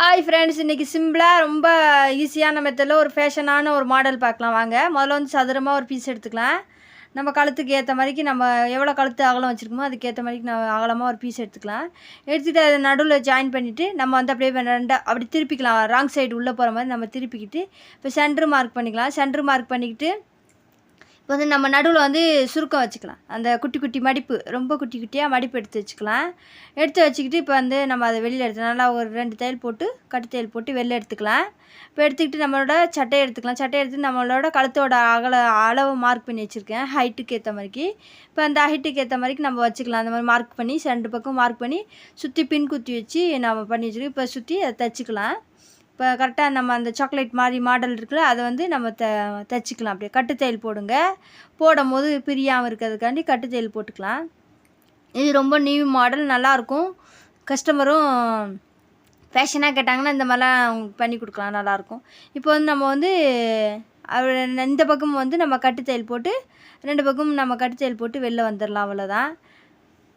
Hi friends இன்றைக்கி சிம்பிளாக ரொம்ப ஈஸியான மெத்தடில் ஒரு ஃபேஷனான ஒரு மாடல் பார்க்கலாம் வாங்க. முதல்ல வந்து சதுரமாக ஒரு பீஸ் எடுத்துக்கலாம். நம்ம கழுத்துக்கு ஏற்ற மாதிரிக்கு நம்ம எவ்வளோ கழுத்து அகலம் வச்சுருக்கோமோ அதுக்கேற்ற மாதிரிக்கு நம்ம அகலமாக ஒரு பீஸ் எடுத்துக்கலாம். எடுத்துகிட்டு அதை நடுவில் ஜாயின் பண்ணிவிட்டு நம்ம வந்து அப்படியே ரெண்டாக அப்படி திருப்பிக்கலாம். ராங் சைடு உள்ளே போகிற மாதிரி நம்ம திருப்பிக்கிட்டு இப்போ சென்ட்ரு மார்க் பண்ணிக்கலாம். சென்ட்ரு மார்க் பண்ணிக்கிட்டு இப்போ வந்து நம்ம நடுவில் வந்து சுருக்கம் வச்சுக்கலாம். அந்த குட்டி குட்டி மடிப்பு ரொம்ப குட்டி குட்டியாக மடிப்பு எடுத்து வச்சுக்கலாம். எடுத்து வச்சுக்கிட்டு இப்போ வந்து நம்ம அதை வெளியில் எடுத்து நல்லா ஒரு ரெண்டு தையல் போட்டு கட்டு தையல் போட்டு வெளில எடுத்துக்கலாம். இப்போ எடுத்துக்கிட்டு நம்மளோட சட்டையை எடுத்துக்கலாம். சட்டையை எடுத்து நம்மளோட கழுத்தோட அகல அளவு மார்க் பண்ணி வச்சுருக்கேன். ஹைட்டுக்கு ஏற்ற மாதிரிக்கு. இப்போ அந்த ஹைட்டுக்கு ஏற்ற மாதிரிக்கு நம்ம வச்சுக்கலாம். அந்த மாதிரி மார்க் பண்ணி ரெண்டு பக்கம் மார்க் பண்ணி சுற்றி பின் குத்தி வச்சு நம்ம பண்ணி வச்சுருக்கோம். இப்போ சுற்றி அதை தைச்சிக்கலாம். இப்போ கரெக்டாக நம்ம அந்த சாக்லேட் மாதிரி மாடல் இருக்குல்ல அதை வந்து நம்ம த தைச்சிக்கலாம். அப்படியே கட்டுத்தையல் போடுங்க. போடும் போது பிரியாமல் இருக்கிறதுக்காண்டி கட்டுத்தையல் போட்டுக்கலாம். இது ரொம்ப நியூ மாடல் நல்லாயிருக்கும். கஸ்டமரும் ஃபேஷனாக கேட்டாங்கன்னா இந்த மாதிரிலாம் பண்ணி கொடுக்கலாம் நல்லாயிருக்கும். இப்போ வந்து நம்ம வந்து இந்த பக்கம் வந்து நம்ம கட்டுத்தையல் போட்டு ரெண்டு பக்கமும் நம்ம கட்டுத்தையல் போட்டு வெளில வந்துடலாம் அவ்வளோதான்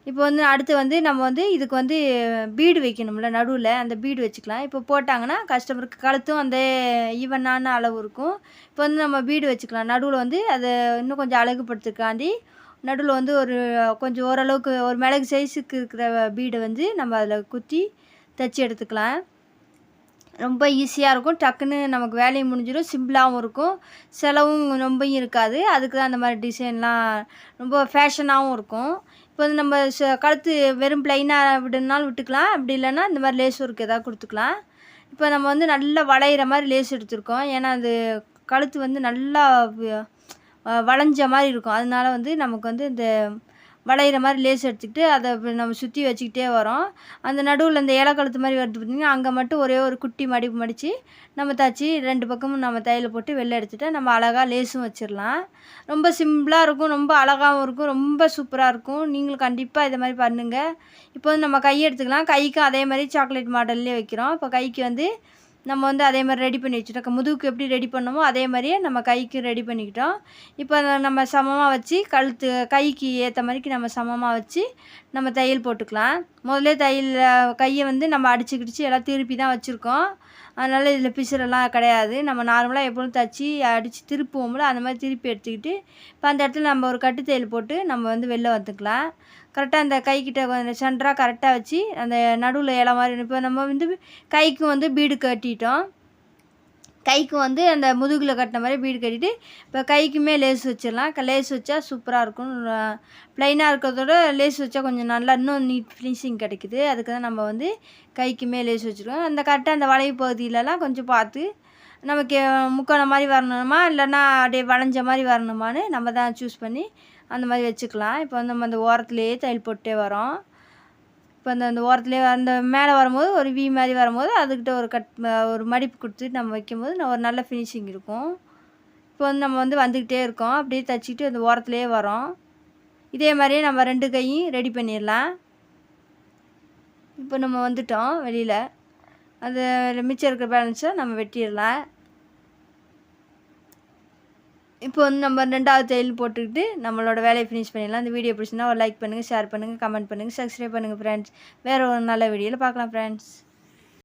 இப்போ வந்து அடுத்து வந்து நம்ம வந்து இதுக்கு வந்து பீடு வைக்கணும்ல நடுவில் அந்த பீடு வச்சுக்கலாம். இப்போ போட்டாங்கன்னா கஸ்டமருக்கு கழுத்தும் அந்த ஈவனான அளவு இருக்கும். இப்போ வந்து நம்ம பீடு வச்சுக்கலாம். நடுவில் வந்து அதை இன்னும் கொஞ்சம் அழகுபடுத்துக்காண்டி நடுவில் வந்து ஒரு கொஞ்சம் ஓரளவுக்கு ஒரு மிளகு சைஸுக்கு இருக்கிற பீடை வந்து நம்ம அதில் குத்தி தைச்சி எடுத்துக்கலாம். ரொம்ப ஈஸியாக இருக்கும். டக்குன்னு நமக்கு வேலையும் முடிஞ்சிடும். சிம்பிளாகவும் இருக்கும். செலவும் ரொம்பவும் இருக்காது. அதுக்கு தான் அந்த மாதிரி டிசைன்லாம் ரொம்ப ஃபேஷனாகவும் இருக்கும். இப்போ வந்து நம்ம ச கழுத்து வெறும் ப்ளைனாக விடணுனாலும் விட்டுக்கலாம். அப்படி இல்லைன்னா இந்த மாதிரி லேஸ் ஒர்க் எதாவது கொடுத்துக்கலாம். இப்போ நம்ம வந்து நல்லா வளையிற மாதிரி லேஸ் எடுத்திருக்கோம். ஏன்னா அது கழுத்து வந்து நல்லா வளைஞ்ச மாதிரி இருக்கும். அதனால வந்து நமக்கு வந்து இந்த வளையிற மாதிரி லேஸ் எடுத்துக்கிட்டு அதை நம்ம சுற்றி வச்சுக்கிட்டே வரோம். அந்த நடுவில் இந்த ஏலக்கழுத்து மாதிரி வருது பார்த்திங்கன்னா அங்கே மட்டும் ஒரே ஒரு குட்டி மடிப்பு மடித்து நம்ம தச்சு ரெண்டு பக்கமும் நம்ம தையல் போட்டு வெளில எடுத்துகிட்டு நம்ம அழகாக லேஸும் வச்சிடலாம் ரொம்ப சிம்பிளாக இருக்கும் ரொம்ப அழகாகவும் இருக்கும் ரொம்ப சூப்பராக இருக்கும். நீங்களும் கண்டிப்பாக இதை மாதிரி பண்ணுங்கள் இப்போ வந்து நம்ம கை எடுத்துக்கலாம். கைக்கும் அதே மாதிரி சாக்லேட் மாடல்லே வைக்கிறோம். இப்போ கைக்கு வந்து நம்ம வந்து அதே மாதிரி ரெடி பண்ணி வச்சுட்டோம். முதுகுக்கு எப்படி ரெடி பண்ணோமோ அதே மாதிரியே நம்ம கைக்கு ரெடி பண்ணிக்கிட்டோம். இப்போ நம்ம சமமாக வச்சு கழுத்து கைக்கு ஏற்ற மாதிரிக்கு நம்ம சமமாக வச்சு நம்ம தையல் போட்டுக்கலாம். முதல்ல தையல் கையை வந்து நம்ம அடிச்சுக்கிடிச்சு எல்லாம் திருப்பி தான் வச்சுருக்கோம். அதனால் இதில் பிசுறெல்லாம் கிடையாது. நம்ம நார்மலாக எப்பொழுதும் தைச்சி அடித்து திருப்புவோம்ல அந்த மாதிரி திருப்பி எடுத்துக்கிட்டு இப்போ அந்த இடத்துல நம்ம ஒரு கட்டு தையல் போட்டு நம்ம வந்து வெளில வந்துக்கலாம். கரெக்டாக அந்த கைக்கிட்ட கொஞ்சம் சென்டராக கரெக்டாக வச்சு அந்த நடுவில் இலை மாதிரி இப்போ நம்ம வந்து கைக்கும் வந்து பீடு கட்டிட்டோம். கைக்கு வந்து அந்த முதுகில் கட்டின மாதிரி பீடு கட்டிட்டு இப்போ கைக்குமே லேஸ் வச்சிடலாம். லேஸ் வச்சா சூப்பராக இருக்கும். ப்ளைனாக இருக்கிறதோட லேஸ் வச்சா கொஞ்சம் நல்லா இன்னும் நீட் ஃபினிஷிங் கிடைக்குது. அதுக்கு தான் நம்ம வந்து கைக்குமே லேஸ் வச்சுருக்கோம். அந்த கரெக்டாக அந்த வளைவு பகுதியிலலாம் கொஞ்சம் பார்த்து நமக்கு முக்கோண மாதிரி வரணுமா இல்லைன்னா அப்படியே வளைஞ்ச மாதிரி வரணுமான்னு நம்ம தான் சூஸ் பண்ணி அந்த மாதிரி வச்சுக்கலாம். இப்போ வந்து நம்ம அந்த ஓரத்துலேயே தையல் போட்டே வரோம். இப்போ அந்த அந்த ஓரத்துலேயே அந்த மேலே வரும்போது ஒரு வி மாதிரி வரும்போது அதுக்கிட்ட ஒரு கட் ஒரு மடிப்பு கொடுத்துட்டு நம்ம வைக்கும்போது ஒரு நல்ல ஃபினிஷிங் இருக்கும். இப்போ வந்து நம்ம வந்து வந்துக்கிட்டே இருக்கோம். அப்படியே தைச்சிக்கிட்டு அந்த ஓரத்துலேயே வரோம் இதே மாதிரியே நம்ம ரெண்டு கையும் ரெடி பண்ணிடலாம். இப்போ நம்ம வந்துட்டோம் வெளியில். அது மிச்சம் இருக்கிற பேலன்ஸை நம்ம வெட்டிடலாம். இப்போ வந்து நம்ம ரெண்டாவது தையல் போட்டுக்கிட்டு நம்மளோட வேலையை ஃபினிஷ் பண்ணிடலாம். இந்த வீடியோ பிடிச்சினா ஒரு லைக் பண்ணுங்கள் ஷேர் பண்ணுங்கள் கமெண்ட் பண்ணுங்கள் சப்ஸ்கிரைப் பண்ணுங்கள் ஃப்ரெண்ட்ஸ் வேறு ஒரு நல்ல வீடியோவில் பார்க்கலாம் ஃப்ரெண்ட்ஸ்